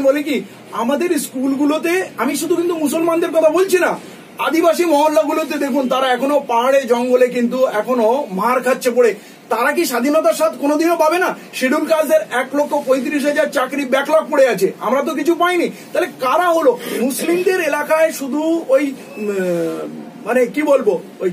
উন্নয়ন বলে কি, আমাদের স্কুলগুলোতে, আমি শুধু কিন্তু মুসলমানদের কথা বলছি না, আদিবাসী মহল্লাগুলোতে দেখুন, তারা এখনও পাহাড়ে, জঙ্গলে কিন্তু এখনও মার খাচ্ছে পড়ে। তারা কি স্বাধীনতার স্বাদ কোনোদিনও পাবে না? শিডিউল কাস্টদের এক লক্ষ পঁয়ত্রিশ হাজার চাকরি ব্যাকলগ পড়ে আছে। আমরা তো কিছু পাইনি। তাহলে কারা হলো? মুসলিমদের এলাকায় শুধু ওই মানে কি বলব, ওই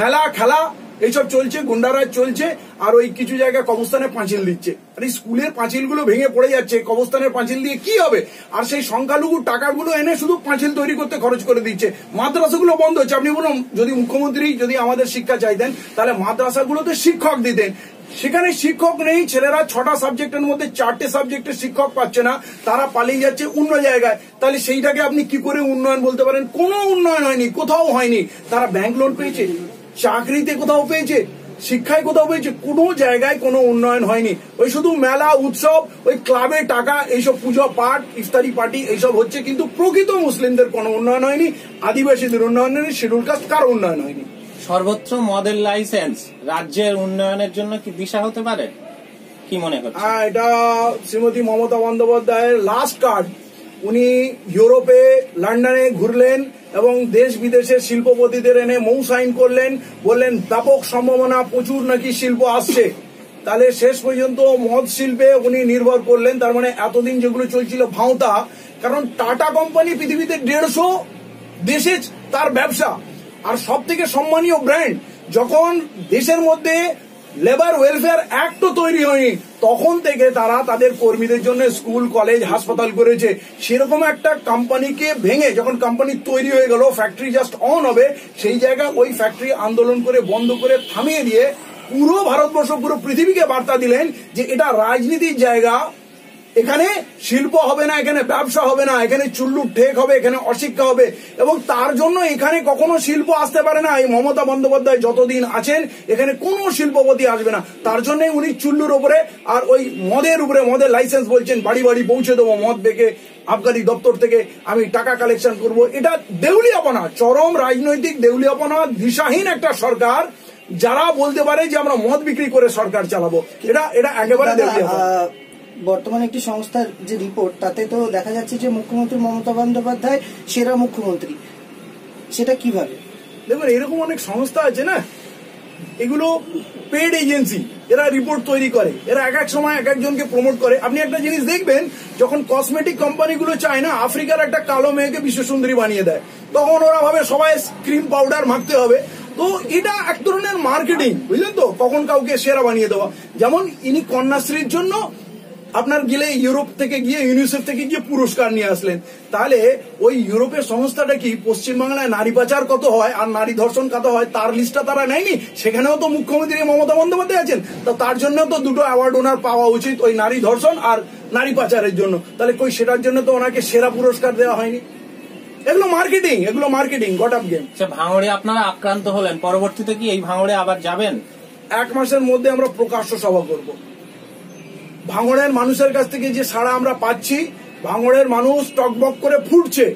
মেলা, খেলা এইসব চলছে, গুন্ডারাজ চলছে, আর ওই কিছু জায়গায় কবস্থানে পাঁচিল দিচ্ছে। আর এই স্কুলের পাঁচিলগুলো ভেঙে পড়ে যাচ্ছে কবস্থানের পাঁচিল দিয়ে কি হবে? আর সেই সংখ্যালঘু টাকাগুলো এনে শুধু পাঁচিল তৈরি করতে খরচ করে দিচ্ছে। মাদ্রাসাগুলো বন্ধ হচ্ছে। আপনি বলুন, যদি মুখ্যমন্ত্রী যদি আমাদের শিক্ষা চাইতেন, তাহলে মাদ্রাসাগুলোতে শিক্ষক দিতেন। সেখানে শিক্ষক নেই, ছেলেরা ছটা সাবজেক্টের মধ্যে চারটে সাবজেক্টের শিক্ষক পাচ্ছে না, তারা পালিয়ে যাচ্ছে অন্য জায়গায়। তাহলে সেইটাকে আপনি কি করে উন্নয়ন বলতে পারেন? কোনো উন্নয়ন হয়নি, কোথাও হয়নি। তারা ব্যাংক লোন পেয়েছে? চাকরিতে কোথাও পেয়েছে শিক্ষায় কোথাও পেয়েছে কোনো জায়গায় কোনো উন্নয়ন হয়নি। ওই শুধু মেলা উৎসব ওই ক্লাবে টাকা এইসব পুজো পাঠ ইফতারি পার্টি এইসব হচ্ছে কিন্তু প্রকৃত মুসলিমদের কোনো উন্নয়ন হয়নি আদিবাসীদের উন্নয়ন হয়নি শিডিউল কাস্ট কার উন্নয়ন হয়নি। সর্বত্র মডেল লাইসেন্স রাজ্যের উন্নয়নের জন্য কি দিশা হতে পারে? কি মনে হচ্ছে? হ্যাঁ এটা শ্রীমতী মমতা বন্দ্যোপাধ্যায়ের লাস্ট কার্ড উনি ইউরোপে, লন্ডনে ঘুরলেন এবং দেশ বিদেশের শিল্পপতিদের এনে মৌ সাইন করলেন। বললেন ব্যাপক সম্ভাবনা প্রচুর নাকি শিল্প আসছে? তাহলে শেষ পর্যন্ত মদ শিল্পে উনি নির্ভর করলেন। তার মানে এতদিন যেগুলো চলছিল ভাওতা, কারণ টাটা কোম্পানি পৃথিবীতে দেড়শো দেশে তার ব্যবসা। আর সব থেকে সম্মানীয় ব্র্যান্ড, যখন দেশের মধ্যে লেবার ওয়েলফেয়ার অ্যাক্টও তৈরি হয়নি। তখন থেকে তারা তাদের কর্মীদের জন্য স্কুল কলেজ হাসপাতাল করেছে। সেরকম একটা কোম্পানিকে ভেঙে যখন কোম্পানি তৈরি হয়ে গেল ফ্যাক্টরি জাস্ট অন হবে, সেই জায়গা ওই ফ্যাক্টরি আন্দোলন করে বন্ধ করে থামিয়ে দিয়ে পুরো ভারতবর্ষ, পুরো পৃথিবীকে বার্তা দিলেন যে এটা রাজনীতির জায়গা এখানে শিল্প হবে না এখানে ব্যবসা হবে না এখানে চুল্লুর ঠেক হবে এখানে অশিক্ষা হবে। এবং তার জন্য এখানে কখনো শিল্প আসতে পারে না। এই মমতা বন্দ্যোপাধ্যায় যতদিন আছেন এখানে কোনো শিল্পপতি আসবে না। তার জন্য উনি চুল্লুর উপরে আর ওই মদের উপরে মদের লাইসেন্স বলছেন বাড়ি বাড়ি পৌঁছে দেবো মদ দেখে আবগারি দপ্তর থেকে আমি টাকা কালেকশন করব। এটা দেউলিয়াপনা চরম রাজনৈতিক দেউলিয়াপনা দিশাহীন একটা সরকার। যারা বলতে পারে যে আমরা মদ বিক্রি করে সরকার চালাবো এটা এটা একেবারে দেউলিয়াপনা। বর্তমানে একটি সংস্থার যে রিপোর্ট তাতে তো দেখা যাচ্ছে যে মুখ্যমন্ত্রী মমতা বন্দ্যোপাধ্যায় সেরা মুখ্যমন্ত্রী। সেটা কীভাবে? দেখুন, এরকম অনেক সংস্থা আছে না? এগুলো পেড এজেন্সি এরা রিপোর্ট তৈরি করে। এরা এক এক সময় এক একজনকে প্রমোট করে। আপনি একটা জিনিস দেখবেন, যখন কসমেটিক কোম্পানিগুলো চায় না, আফ্রিকার একটা কালো মেয়েকে বিশ্বসুন্দরী বানিয়ে দেয়, তখন ওরা ভাবে সবাই ক্রিম পাউডার মাখতে হবে। তো এটা এক ধরনের মার্কেটিং বুঝলেন তো? কখন কাউকে সেরা বানিয়ে দেওয়া। যেমন ইনি কন্যাশ্রীর জন্য আপনার গেলে ইউরোপ থেকে গিয়ে ইউনিসেফ থেকে গিয়ে পুরস্কার নিয়ে আসলেন। তাহলে ওই ইউরোপের সংস্থাটা কি পশ্চিমবাংলায় নারী পাচার কত হয় আর নারী ধর্ষণ কত হয় তার লিস্টটা তারা নেয়নি? সেখানেও তো মুখ্যমন্ত্রী মমতা বন্দ্যোপাধ্যায় আছেন। তো তার জন্য তো দুটো অ্যাওয়ার্ড ওনার পাওয়া উচিত ওই নারী ধর্ষণ আর নারী পাচারের জন্য। তাহলে কই সেটার জন্য তো ওনাকে সেরা পুরস্কার দেওয়া হয়নি? এগুলো মার্কেটিং এগুলো মার্কেটিং গট আপ গেম সে ভাঙড়ে আপনারা আক্রান্ত হলেন। পরবর্তীতে কি এই ভাঙড়ে আবার যাবেন? এক মাসের মধ্যে আমরা প্রকাশ্য সভা করব। ভাঙড়ের মানুষের কাছ থেকে যে সাড়া আমরা পাচ্ছি ভাঙড়ের মানুষ টকবক করে ফুটছে।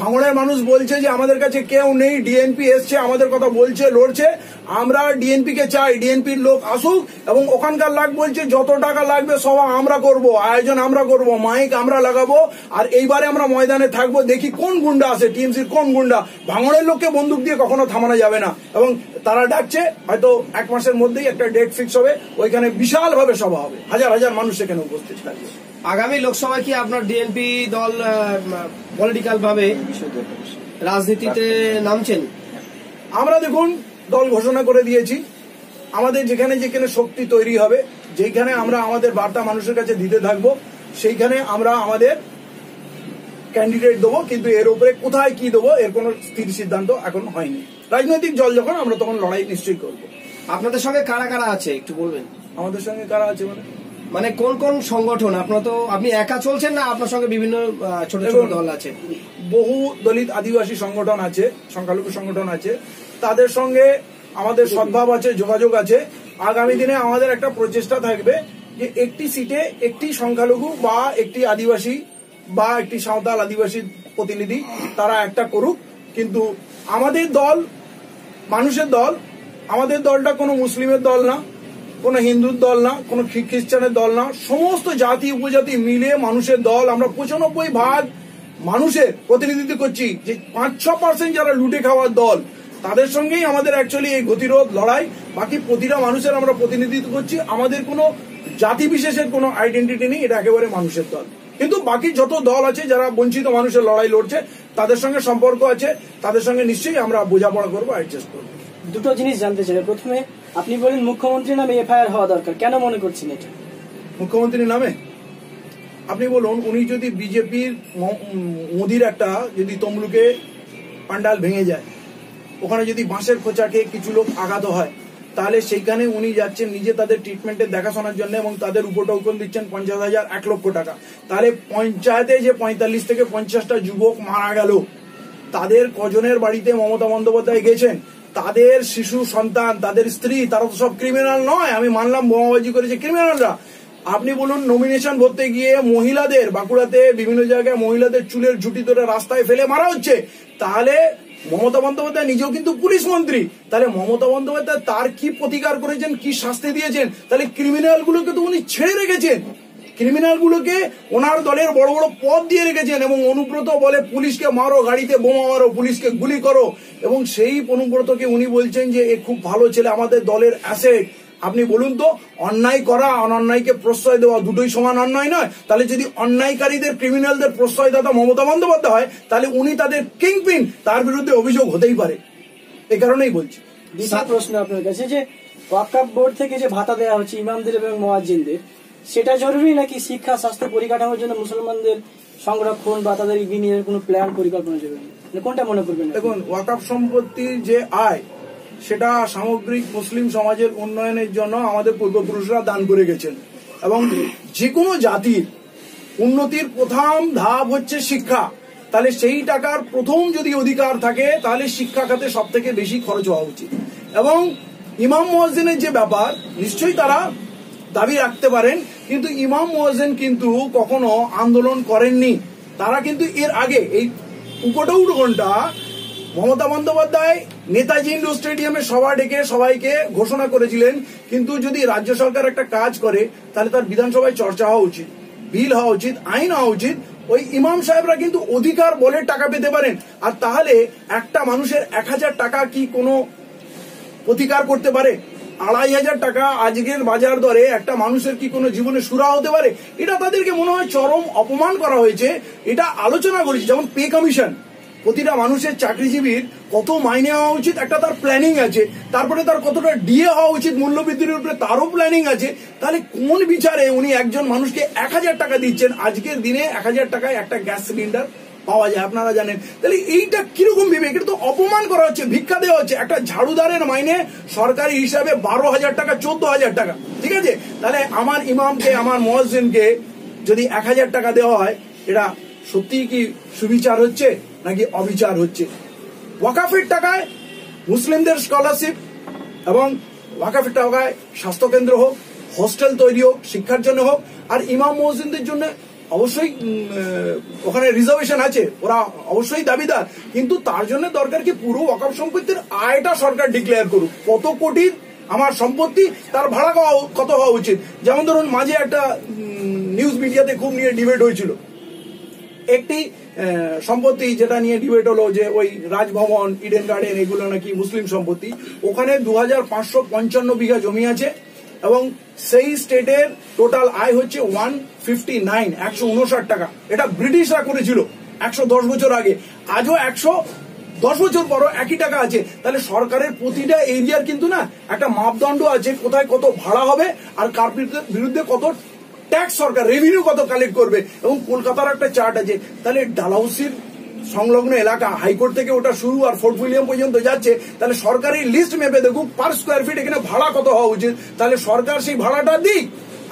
ভাঙড়ের মানুষ বলছে যে, আমাদের কাছে কেউ নেই, ডিএনপি এসছে, আমাদের কথা বলছে, লড়ছে। আমরা ডিএনপি কে চাই, ডিএনপির লোক আসুক এবং ওখানকার লাগ বলছে, যত টাকা লাগবে সভা আমরা করব, আয়োজন আমরা করব, মাইক আমরা লাগাবো, আর এইবারে আমরা ময়দানে থাকব, দেখি কোন গুন্ডা আছে টিএমসির কোন গুন্ডা। ভাঙড়ের লোককে বন্দুক দিয়ে কখনো থামানো যাবে না। এবং তারা ডাকছে, হয়তো এক মাসের মধ্যেই একটা ডেট ফিক্স হবে, ওইখানে বিশাল ভাবে সভা হবে। হাজার হাজার মানুষ সেখানে উপস্থিত থাকবে। আগামী লোকসভায় কি আপনার ডিএনপি দল পলিটিক্যাল ভাবে রাজনীতিতে নামছেন। আমরা দেখুন দল ঘোষণা করে দিয়েছি। আমাদের যেখানে যেখানে শক্তি তৈরি হবে যেখানে আমরা আমাদের বার্তা মানুষের কাছে দিতে থাকব সেইখানে আমরা আমাদের ক্যান্ডিডেট দেবো কিন্তু এর উপরে কোথায় কি দেবো এর কোনো স্থির সিদ্ধান্ত এখন হয়নি। রাজনৈতিক দল যখন আমরা তখন লড়াই নিশ্চয়ই করব। আপনাদের সঙ্গে কারা কারা আছে একটু বলবেন? আমাদের সঙ্গে কারা আছে মানে? মানে কোন কোন সংগঠন? আপনার তো আপনি একা চলছেন না আপনার সঙ্গে বিভিন্ন ছোট ছোট দল আছে? বহু দলিত আদিবাসী সংগঠন আছে সংখ্যালঘু সংগঠন আছে। তাদের সঙ্গে আমাদের সদ্ভাব আছে যোগাযোগ আছে। আগামী দিনে আমাদের একটা প্রচেষ্টা থাকবে যে একটি সিটে একটি সংখ্যালঘু বা একটি আদিবাসী বা একটি সাঁওতাল আদিবাসী প্রতিনিধি তারা একটা করুক। কিন্তু আমাদের দল মানুষের দল আমাদের দলটা কোনো মুসলিমের দল না। কোনো হিন্দুর দল না, কোনো খ্রি- খ্রিস্টানের দল না, সমস্ত জাতি, উপজাতি মিলে মানুষের দল। আমরা পঁচানব্বই ভাগ মানুষের প্রতিনিধিত্ব করছি যে পাঁচ ছ পার্সেন্ট যারা লুটে খাওয়ার দল, তাদের সঙ্গেই আমাদের অ্যাকচুয়ালি এই গতিরোধ লড়াই। বাকি প্রতিটা মানুষের আমরা প্রতিনিধিত্ব করছি। আমাদের কোনো জাতি বিশেষের কোনো আইডেন্টিটি নেই, এটা একেবারে মানুষের দল। কিন্তু বাকি যত দল আছে, যারা বঞ্চিত মানুষের লড়াই লড়ছে, তাদের সঙ্গে সম্পর্ক আছে, তাদের সঙ্গে নিশ্চয়ই আমরা বোঝাপড়া করব অ্যাডজাস্ট করব। দুটো জিনিস জানতে চাই। প্রথমে আপনি বলেন মুখ্যমন্ত্রীর নামে এফআইআর হওয়া দরকার। কেন মনে করছেন এটা? মুখ্যমন্ত্রীর নামে? আপনি বলুন, উনি যদি বিজেপির মোদির একটা যদি তমলুকে পান্ডাল ভেঙে যায়, ওখানে যদি বাঁশের খোঁচা খেয়ে কিছু লোক আঘাত হয়, তাহলে সেইখানে উনি যাচ্ছেন নিজে তাদের ট্রিটমেন্টের দেখাশোনার জন্য এবং তাদের উপটৌকন দিচ্ছেন পঞ্চাশ হাজার এক লক্ষ টাকা। তাহলে পঞ্চায়েতে যে পঁয়তাল্লিশ থেকে পঞ্চাশটা যুবক মারা গেল, তাদের কজনের বাড়িতে মমতা বন্দ্যোপাধ্যায় গেছেন? তাদের শিশু, সন্তান, তাদের স্ত্রী, তারা তো সব ক্রিমিনাল নয়। আমি মানলাম বোমাবাজি করেছে ক্রিমিনালরা আপনি বলুন নমিনেশন ভরতে গিয়ে মহিলাদের, বাঁকুড়াতে বিভিন্ন জায়গায় মহিলাদের চুলের ঝুটি ধরে রাস্তায় ফেলে মারা হচ্ছে। তাহলে মমতা বন্দ্যোপাধ্যায় নিজেও কিন্তু পুলিশ মন্ত্রী। তাহলে মমতা বন্দ্যোপাধ্যায় তার কি প্রতিকার করেছেন, কি শাস্তি দিয়েছেন? তাহলে ক্রিমিনাল গুলোকে তো উনি ছেড়ে রেখেছেন। ক্রিমিনাল গুলোকে ওনার দলের বড় বড় পদ দিয়ে রেখেছেন এবং অনুব্রত বলে পুলিশকে মারো, গাড়িতে বোমা মারো, পুলিশকে গুলি করো। এবং সেই অনুব্রতকে উনি বলছেন যে, এ খুব ভালো ছেলে, আমাদের দলের অ্যাসেট আপনি বলুন তো, অন্যায় করা অনন্যায়কে প্রশ্রয় দেওয়া দুটোই সমান অন্যায় নয়। তাহলে যদি অন্যায়কারীদের, ক্রিমিনালদের প্রশ্রয় দাতা মমতা বন্দ্যোপাধ্যায় হয়, তাহলে উনি তাদের কিংপিন, তার বিরুদ্ধে অভিযোগ হতেই পারে। এ কারণেই বলছি। প্রশ্ন আপনার কাছে যে, ওয়াকাপ বোর্ড থেকে যে ভাতা দেওয়া হচ্ছে ইমামদের এবং মোয়াজ্জিনদের সেটা জরুরি নাকি শিক্ষা, স্বাস্থ্য পরিকাঠামোর জন্য মুসলমানদের সংরক্ষণ বা তাদের বিনিয়োগের কোনো প্ল্যান পরিকল্পনা জরুরি? মানে কোনটা মনে করবেন দেখুন, ওয়াকাফ সম্পত্তির যে আয়, সেটা সামগ্রিক মুসলিম সমাজের উন্নয়নের জন্য আমাদের পূর্বপুরুষরা দান করে গেছেন। এবং যে কোনো জাতির উন্নতির প্রথম ধাপ হচ্ছে শিক্ষা। তাহলে সেই টাকার প্রথম যদি অধিকার থাকে, তাহলে শিক্ষা খাতে সব থেকে বেশি খরচ হওয়া উচিত। এবং ইমাম মুয়াজ্জিনের যে ব্যাপার, নিশ্চয়ই তারা দাবি রাখতে পারেন, কিন্তু ইমাম মুয়াজ্জিন কিন্তু কখনো আন্দোলন করেননি। তারা কিন্তু এর আগে এই উপটৌট ঘণ্টা মমতা বন্দ্যোপাধ্যায়, নেতাজি ইন্ডোর স্টেডিয়ামে সভা ডেকে সবাইকে ঘোষণা করেছিলেন, কিন্তু যদি রাজ্য সরকার একটা কাজ করে, তাহলে তার বিধানসভায় চর্চা হওয়া উচিত, বিল হওয়া উচিত, আইন হওয়া উচিত। ওই ইমাম সাহেবরা কিন্তু অধিকার বলে টাকা পেতে পারেন। আর তাহলে একটা মানুষের এক হাজার টাকা কি কোনো প্রতিকার করতে পারে? আড়াই হাজার টাকা আজকের বাজার দরে একটা মানুষের কি কোনো জীবনে সুরা হতে পারে? এটা তাদেরকে মনে হয় চরম অপমান করা হয়েছে। এটা আলোচনা করেছি, যেমন পে কমিশন। প্রতিটা মানুষের চাকরিজীবীর কত মাইনে হওয়া উচিত, একটা তার প্ল্যানিং আছে। তারপরে তার কতটা ডিএ হওয়া উচিত, মূল্যবৃদ্ধির উপরে তারও প্ল্যানিং আছে। তাহলে কোন বিচারে উনি একজন মানুষকে এক হাজার টাকা দিচ্ছেন? আজকের দিনে এক হাজার টাকায় একটা গ্যাস সিলিন্ডার পাওয়া যায়, আপনারা জানেন। তাহলে এইটা কীরকম বিবেক? এটা তো অপমান করা হচ্ছে, ভিক্ষা দেওয়া হচ্ছে। একটা ঝাড়ুদারের মাইনে সরকারি হিসাবে বারো হাজার টাকা, চোদ্দ হাজার টাকা। ঠিক আছে? তাহলে আমার ইমামকে, আমার মহাজিনকে যদি এক হাজার টাকা দেওয়া হয়, এটা সত্যিই কি সুবিচার হচ্ছে নাকি অবিচার হচ্ছে? ওয়াকাফের টাকায় মুসলিমদের স্কলারশিপ এবং ওয়াকাফের টাকায় স্বাস্থ্যকেন্দ্র হোক, হোস্টেল তৈরি হোক, শিক্ষার জন্য হোক, আর ইমাম মসজিদদের জন্য অবশ্যই ওখানে রিজার্ভেশন আছে। ওরা অবশ্যই দাবিদার। কিন্তু তার জন্য দরকার কি পুরো অকাপ সম্পত্তির আয়টা সরকার ডিক্লেয়ার করুক। কত কোটির আমার সম্পত্তি, তার ভাড়া কত হওয়া উচিত? যেমন ধরুন, মাঝে একটা নিউজ মিডিয়াতে খুব নিয়ে ডিবেট হয়েছিল। একটি সম্পত্তি যেটা নিয়ে ডিবেট হলো যে ওই রাজভবন ইডেন গার্ডেন এগুলো নাকি মুসলিম সম্পত্তি। ওখানে দু হাজার পাঁচশো পঞ্চান্ন বিঘা জমি আছে। এবং সেই স্টেটের টোটাল আয় হচ্ছে ওয়ান ফিফটি নাইন একশো উনষাট টাকা। এটা ব্রিটিশরা করেছিল একশো দশ বছর আগে। আজও একশো দশ বছর পরও একই টাকা আছে। তাহলে সরকারের প্রতিটা এরিয়ার কিন্তু না একটা মাপদণ্ড আছে, কোথায় কত ভাড়া হবে আর কার বিরুদ্ধে- কত ট্যাক্স সরকার রেভিনিউ কত কালেক্ট করবে। এবং কলকাতার একটা চার্ট আছে। তাহলে ডালাউসির সংলগ্ন এলাকা। হাইকোর্ট থেকে ওটা শুরু আর ফোর্ট উইলিয়াম পর্যন্ত যাচ্ছে। তাহলে সরকারি লিস্ট মেপে দেখুক, পার স্কোয়ার ফিট এখানে ভাড়া কত হওয়া উচিত? তাহলে সরকার সেই ভাড়াটা দিক।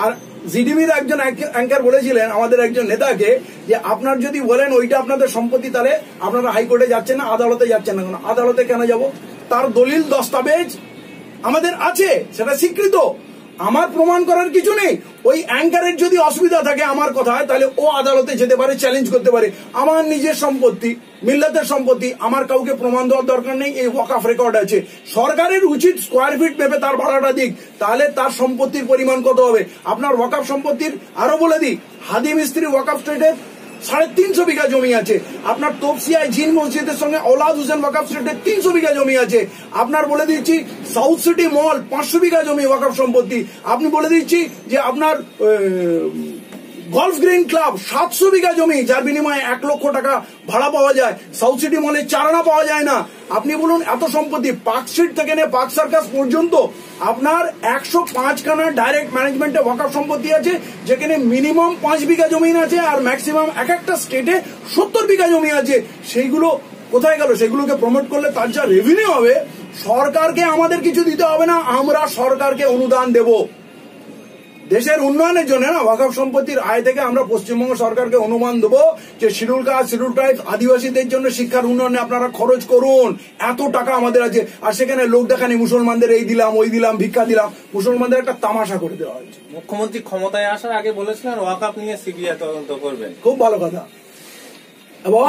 আর জিডিমির একজন অ্যাঙ্কার বলেছিলেন, আমাদের একজন নেতাকে, যে আপনার যদি বলেন ওইটা আপনাদের সম্পত্তি, তাহলে আপনারা হাইকোর্টে যাচ্ছেন না, আদালতে যাচ্ছেন না কেন? আদালতে কেন যাব? তার দলিল দস্তাবেজ আমাদের আছে, সেটা স্বীকৃত। আমার প্রমাণ করার কিছু নেই। ওই অ্যাঙ্কারের যদি অসুবিধা থাকে আমার কথায়, তাহলে ও আদালতে যেতে পারে চ্যালেঞ্জ করতে পারে। আমার নিজের সম্পত্তি, মিল্লাতের সম্পত্তি, আমার কাউকে প্রমাণ দেওয়ার দরকার নেই, এই ওয়াকাফ রেকর্ড আছে। সরকারের উচিত স্কোয়ার ফিট ভেবে তার ভাড়াটা দিক, তাহলে তার সম্পত্তির পরিমাণ কত হবে? আপনার ওয়াকাফ সম্পত্তির আরও বলে দিই হাদি মিস্ত্রি ওয়াকাফ স্টেটের সাড়ে তিনশো বিঘা জমি আছে। আপনার তপসিয়ায় জিন মসজিদের সঙ্গে ওলাদ হুসেন ওয়াকাফ স্ট্রিটে তিনশো বিঘা জমি আছে। আপনার বলে দিচ্ছি, সাউথ সিটি মল পাঁচশো বিঘা জমি ওয়াকাফ সম্পত্তি। আপনি বলে দিচ্ছি যে আপনার গলফ গ্রিন ক্লাব সাতশো বিঘা জমি, যার বিনিময়ে এক লক্ষ টাকা ভাড়া পাওয়া যায়। সাউথ সিটি মলে চারানা পাওয়া যায় না। আপনি বলুন, এত সম্পত্তি পার্ক স্ট্রিট থেকে নিয়ে পার্ক সার্কাস পর্যন্ত আপনার একশো পাঁচখানা ডাইরেক্ট ম্যানেজমেন্টে ওয়াকাফ সম্পত্তি আছে, যেখানে মিনিমাম পাঁচ বিঘা জমি আছে আর ম্যাক্সিমাম এক একটা স্টেটে সত্তর বিঘা জমি আছে। সেইগুলো কোথায় গেল? সেগুলোকে প্রমোট করলে তার যা রেভিনিউ হবে, সরকারকে আমাদের কিছু দিতে হবে না, আমরা সরকারকে অনুদান দেব। দেশের উন্নয়নের জন্য না ওয়াকফ সম্পত্তির আয় থেকে আমরা পশ্চিমবঙ্গ সরকারকে অনুমান দেবো যে শিডিউল কাস্ট শিডিউল ট্রাইব আদিবাসীদের জন্য শিক্ষার উন্নয়নে আপনারা খরচ করুন। এত টাকা আমাদের আছে। আর সেখানে লোক দেখানি মুসলমানদের এই দিলাম ওই দিলাম ভিক্ষা দিলাম। মুসলমানদের একটা তামাশা করে দেওয়া হয়েছে। মুখ্যমন্ত্রী ক্ষমতায় আসার আগে বলেছিলেন ওয়াকাপ নিয়ে সিবিআই তদন্ত করবেন। খুব ভালো কথা। এবং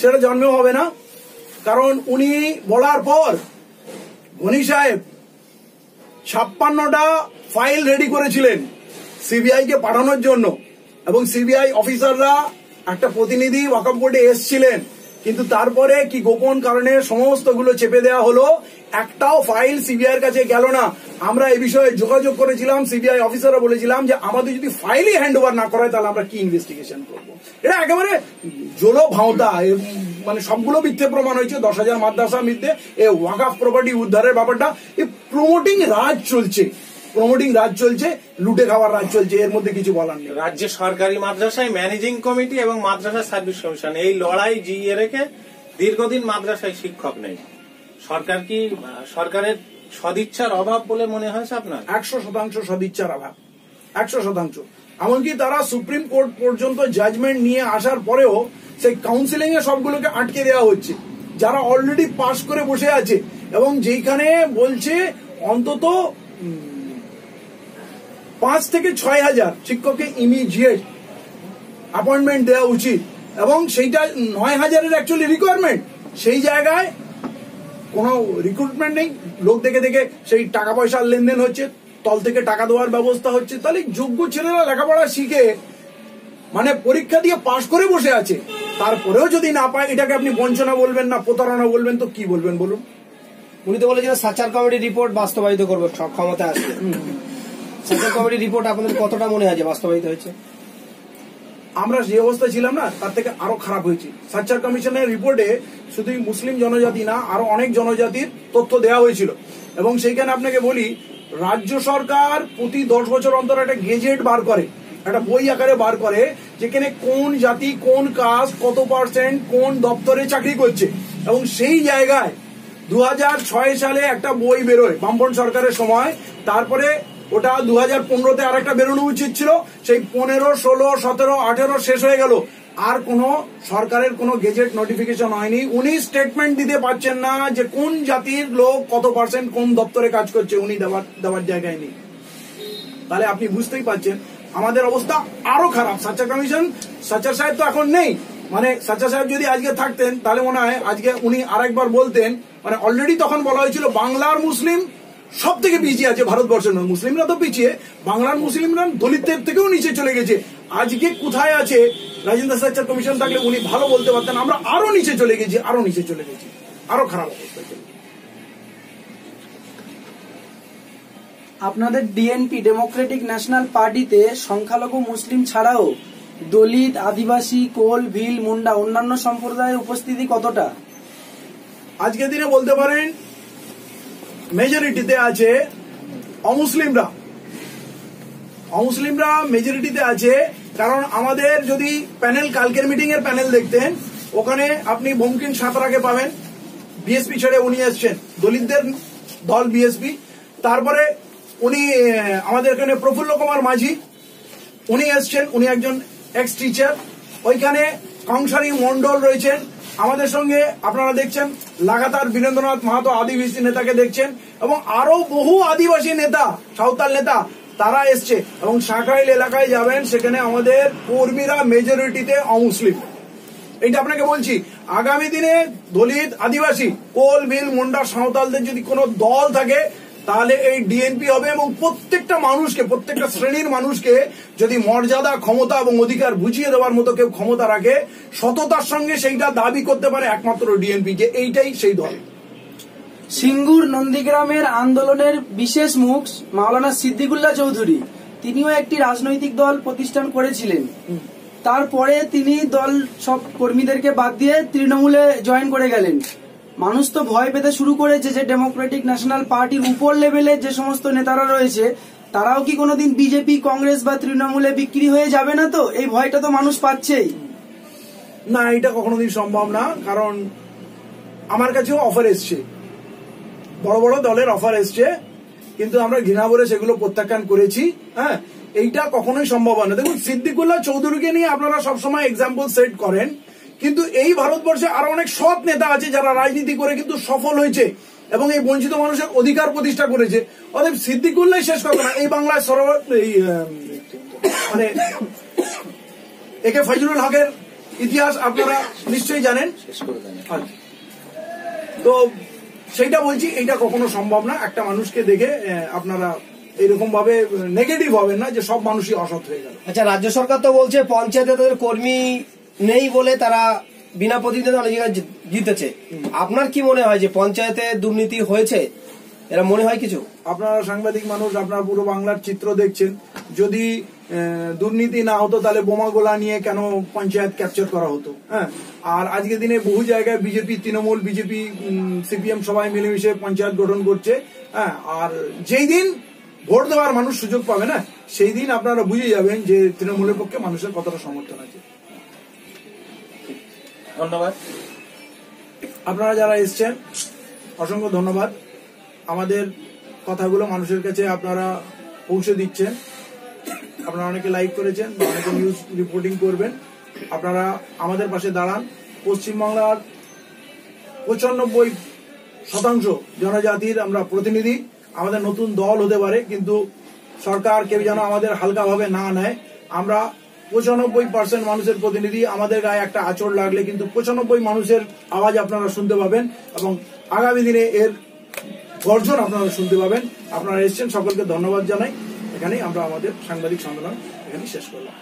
সেটা জন্মেও হবে না। কারণ উনি বলার পর গনি সাহেব ছাপ্পান্নটা ফাইল রেডি করেছিলেন সিবিআই কে পাঠানোর জন্য। এবং সিবিআই অফিসাররা একটা প্রতিনিধি ওয়াকফ বোর্ডে এসছিলেন। কিন্তু তারপরে কি গোপন কারণে সমস্তগুলো চেপে দেওয়া হলো? একটাও ফাইল সিবিআই এর কাছে গেল না। আমরা এই বিষয়ে যোগাযোগ করেছিলাম, সিবিআই অফিসাররা বলেছিলাম যে আমাদের যদি ফাইলই হ্যান্ড ওভার না করায় তাহলে আমরা কি ইনভেস্টিগেশন করব? এটা একেবারে জোলো ভাওতা মানে সবগুলো মিথ্যে প্রমাণ হয়েছে, দশ হাজার মাদ্রাসা মিথ্যে, এ ওয়াকাফ প্রপার্টি উদ্ধারের ব্যাপারটা এই প্রমোটিং রাজ চলছে। প্রমোটিং রাজ চলছে লুটে খাওয়ার রাজ চলছে এর মধ্যে কিছু বলার নেই। রাজ্যে সরকারি মাদ্রাসায় ম্যানেজিং কমিটি এবং মাদ্রাসা সার্ভিস কমিশন এই লড়াই জিইয়ে রেখে দীর্ঘদিন মাদ্রাসায় শিক্ষক নেই। সরকার কি সরকারের সদিচ্ছার অভাব বলে মনে হয়েছে আপনার? একশো শতাংশ সদিচ্ছার অভাব। একশো শতাংশ। এমনকি তারা সুপ্রিম কোর্ট পর্যন্ত জাজমেন্ট নিয়ে আসার পরেও সেই কাউন্সিলিং এ সবগুলোকে আটকে দেওয়া হচ্ছে। যারা অলরেডি পাস করে বসে আছে এবং যেখানে বলছে অন্তত পাঁচ থেকে ছয় হাজার শিক্ষককে ইমিডিয়েট অ্যাপয়েন্টমেন্ট দেওয়া উচিত। এবং সেইটা নয় হাজারের অ্যাকচুয়ালি রিকোয়ারমেন্ট সেই জায়গায় কোনো রিক্রুটমেন্ট নেই। লোক দেখে দেখে সেই টাকা পয়সার লেনদেন হচ্ছে তল থেকে টাকা দেওয়ার ব্যবস্থা হচ্ছে। তাহলে যোগ্য ছেলেরা লেখাপড়া শিখে মানে পরীক্ষা দিয়ে পাশ করে বসে আছে। তারপরেও যদি না পায় এটাকে আপনি বঞ্চনা বলবেন না প্রতারণা বলবেন তো কি বলবেন বলুন? উনি তো বলেছিলেন সাচার কমিটির রিপোর্ট বাস্তবায়িত করব সব ক্ষমতা আসলে সাচার কমিটির রিপোর্ট আপনাদের কতটা মনে হয় যে বাস্তবায়িত হয়েছে? আমরা যে অবস্থায় ছিলাম না, তার থেকে আরও খারাপ হয়েছে। সার্চার কমিশনের রিপোর্টে শুধু মুসলিম জনজাতি না, আরও অনেক জনজাতির তথ্য দেওয়া হয়েছিল। এবং সেইখানে আপনাকে বলি, রাজ্য সরকার প্রতি দশ বছর অন্তর একটা গেজেট বার করে, একটা বই আকারে বার করে, যেখানে কোন জাতি, কোন কাজ, কত পার্সেন্ট কোন দপ্তরে চাকরি করছে। এবং সেই জায়গায় দু হাজার ছয় সালে একটা বই বেরোয় বামপন সরকারের সময়, তারপরে ওটা দু হাজার পনেরোতে আর একটা বেরোনো উচিত ছিল। সেই পনেরো, ষোলো, সতেরো, আঠেরো শেষ হয়ে গেল। আর কোনো সরকারের কোনো গেজেট নোটিফিকেশন হয়নি। উনি স্টেটমেন্ট দিতে পারছেন না যে কোন জাতির লোক কত পার্সেন্ট কোন দপ্তরে কাজ করছে, উনি দেওয়ার দেওয়ার জায়গায় নেই। তাহলে আপনি বুঝতেই পারছেন, আমাদের অবস্থা আরও খারাপ। সাচার কমিশন সাচার সাহেব তো এখন নেই। মানে সাচার সাহেব যদি আজকে থাকতেন, তাহলে মনে হয় আজকে উনি আরেকবার বলতেন মানে অলরেডি তখন বলা হয়েছিল বাংলার মুসলিম সব থেকে পিছিয়ে আছে ভারতবর্ষের। মুসলিমরা তো পিছিয়ে। বাংলার মুসলিমরা দলিতদের থেকেও নিচে চলে গেছে। আজকে কোথায় আছে? রাজেন্দ্র সাচার কমিশন থাকলে উনি ভালো বলতে পারতেন। আমরা আরও নিচে চলে গেছি আরও নিচে চলে গেছি। আরও খারাপ চলে আপনাদের ডিএনপি ডেমোক্রেটিক ন্যাশনাল পার্টিতে সংখ্যালঘু মুসলিম ছাড়াও দলিত আদিবাসী কোল ভিল মুন্ডা অন্যান্য সম্প্রদায়ের উপস্থিতি কতটা? আজকের দিনে বলতে পারেন মেজরিটিতে আছে অমুসলিমরা। অমুসলিমরা মেজরিটিতে আছে, কারণ আমাদের যদি প্যানেল কালকের মিটিং এর প্যানেল দেখতেন, ওখানে আপনি বঙ্কিম সাঁতরাকে পাবেন। বিএসপি ছেড়ে উনি এসছেন। দলিতদের দল বিএসপি তারপরে উনি আমাদের এখানে প্রফুল্ল কুমার মাঝি, উনি এসছেন। উনি একজন এক্স টিচার ওইখানে কংসারী মন্ডল রয়েছেন। আমাদের সঙ্গে আপনারা দেখছেন, লাগাতার বীরেন্দ্রনাথ মাহাতো আদিবাসী নেতাকে দেখছেন এবং আরও বহু আদিবাসী নেতা, সাঁওতাল নেতা, তারা এসছে এবং সাঁকরাইল এলাকায় যাবেন, সেখানে আমাদের কর্মীরা মেজরিটিতে অমুসলিম। এইটা আপনাকে বলছি, আগামী দিনে দলিত আদিবাসী, কোল বিল মুন্ডা, সাঁওতালদের যদি কোনো দল থাকে তাহলে এই ডিএনপি হবে এবং প্রত্যেকটা মানুষকে, প্রত্যেকটা শ্রেণির মানুষকে যদি মর্যাদা, ক্ষমতা এবং অধিকার বুঝিয়ে দেওয়ার মতো কেউ ক্ষমতা রাখে, সততার সঙ্গে সেইটা দাবি করতে পারে একমাত্র ডিএনপি যে এইটাই সেই দল। সিঙ্গুর নন্দীগ্রামের আন্দোলনের বিশেষ মুখ মাওলানা সিদ্দিকুল্লাহ চৌধুরী। তিনিও একটি রাজনৈতিক দল প্রতিষ্ঠান করেছিলেন। তারপরে তিনি দল সব কর্মীদেরকে বাদ দিয়ে তৃণমূলে জয়েন করে গেলেন। মানুষ তো ভয় পেতে শুরু করেছে যে ডেমোক্রেটিক ন্যাশনাল পার্টির উপর লেভেলের যে সমস্ত নেতারা রয়েছে, তারাও কি কোনোদিন বিজেপি কংগ্রেস বা তৃণমূলে বিক্রি হয়ে যাবে না তো? এই ভয়টা তো মানুষ পাচ্ছেই। না, এটা কখনোদিন সম্ভব না, কারণ আমার কাছেও অফার এসছে। বড় বড় দলের অফার এসছে, কিন্তু আমরা ঘৃণা করে সেগুলো প্রত্যাখ্যান করেছি হ্যাঁ? এইটা কখনোই সম্ভব হয় না। দেখুন, সিদ্দিকুল্লাহ চৌধুরীকে নিয়ে আপনারা সবসময় এক্সাম্পল সেট করেন। কিন্তু এই ভারতবর্ষে আরও অনেক সৎ নেতা আছে যারা রাজনীতি করে কিন্তু সফল হয়েছে এবং এই বঞ্চিত মানুষের অধিকার প্রতিষ্ঠা করেছে। অতএব সিদ্দিকুল্লাহ শেষ কথা না। এই বাংলায় আহ, মানে একে ফজলুল হকের ইতিহাস আপনারা নিশ্চয়ই জানেন। শেষ করে দেন। তো সেইটা বলছি এটা কখনো সম্ভব না। একটা মানুষকে দেখে আপনারা এরকম ভাবে নেগেটিভ হবেন না যে সব মানুষই অসৎ হয়ে গেল। আচ্ছা রাজ্য সরকার তো বলছে পঞ্চায়েতে তাদের কর্মী নেই বলে তারা বিনা জায়গায় জিতেছে। আপনার কি মনে হয় যে পঞ্চায়েতে দুর্নীতি হয়েছে? এরা মনে হয় কিছু? আপনারা সাংবাদিক মানুষ আপনারা পুরো বাংলার চিত্র দেখছেন। যদি দুর্নীতি না হতো তাহলে বোমা গোলা নিয়ে কেন পঞ্চায়েত ক্যাপচার করা হতো? হ্যাঁ? আর আজকে দিনে বহু জায়গায় বিজেপি তৃণমূল বিজেপি সিপিএম সবাই মিলেমিশে পঞ্চায়েত গঠন করছে। হ্যাঁ? আর যেই দিন ভোট দেওয়ার মানুষ সুযোগ পাবে না সেই দিন আপনারা বুঝে যাবেন যে তৃণমূলের পক্ষে মানুষের কতটা সমর্থন আছে। ধন্যবাদ। আপনারা যারা এসছেন, অসংখ্য ধন্যবাদ। আমাদের কথাগুলো মানুষের কাছে আপনারা পৌঁছে দিচ্ছেন। আপনারা অনেকে লাইক করেছেন অনেকে নিউজ রিপোর্টিং করবেন। আপনারা আমাদের পাশে দাঁড়ান। পশ্চিমবাংলার পঁচানব্বই শতাংশ জনজাতির আমরা প্রতিনিধি। আমাদের নতুন দল হতে পারে, কিন্তু সরকার কেউ যেন আমাদের হালকাভাবে না নেয়। আমরা পঁচানব্বই পার্সেন্ট মানুষের প্রতিনিধি, আমাদের গায়ে একটা আচর লাগলে কিন্তু পঁচানব্বই মানুষের আওয়াজ আপনারা শুনতে পাবেন এবং আগামী দিনে এর গর্জন আপনারা শুনতে পাবেন। আপনারা এসছেন, সকলকে ধন্যবাদ জানাই। এখানেই আমরা আমাদের সাংবাদিক সম্মেলন এখানে শেষ করলাম।